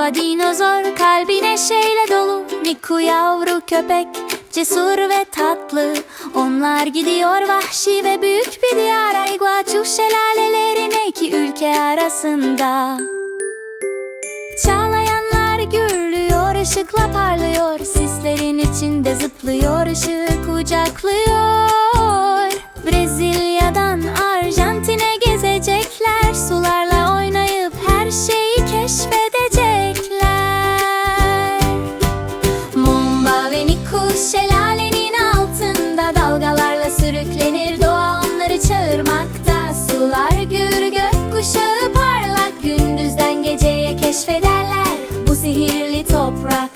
Momba dinozor kalbi neşeyle dolu. Niku yavru köpek cesur ve tatlı. Onlar gidiyor vahşi ve büyük bir diyara Iguaçu şelalelerine iki ülke arasında. Çağlayanlar gürlüyor, ışıkla parlıyor. Sislerin içinde zıplıyor, ışığı kucaklıyor keşfederler bu sihirli toprak.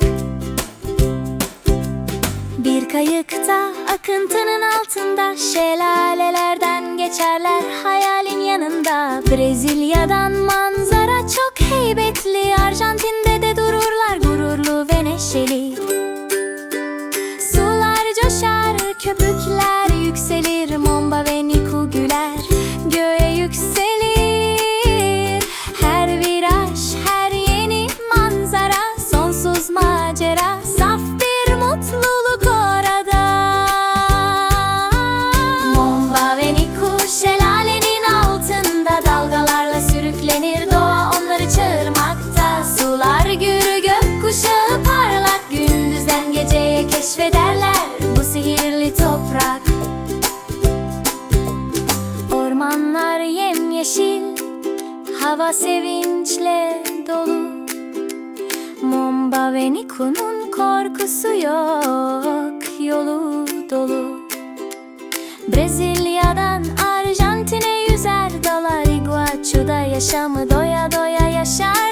Bir kayıkta akıntının altında Şelalelerden geçerler. Hayalin yanında Brezilya'dan manzara çok heybetli. Arjantin'de keşfederler bu sihirli toprak. Ormanlar yemyeşil Hava sevinçle dolu. Momba ve Niku'nun korkusu yok Yolu dolu. Brezilya'dan Arjantin'e yüzer dalar Iguaçu'da yaşamı doya doya yaşarlar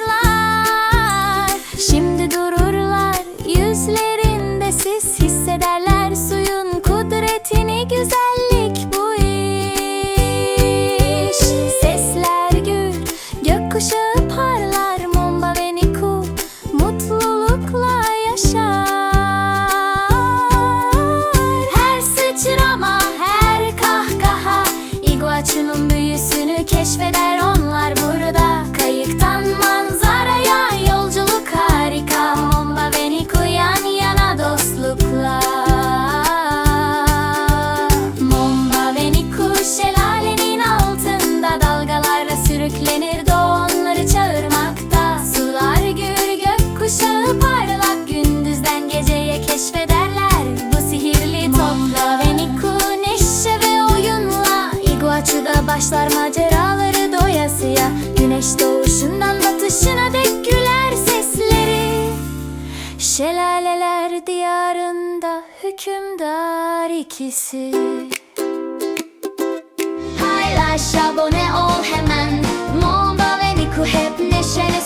başlar maceraları doyasıya Güneş doğuşundan batışına dek güler sesleri. Şelaleler diyarında hükümdar ikisi. Paylaş abone ol hemen. Momba ve Niku hep neşeli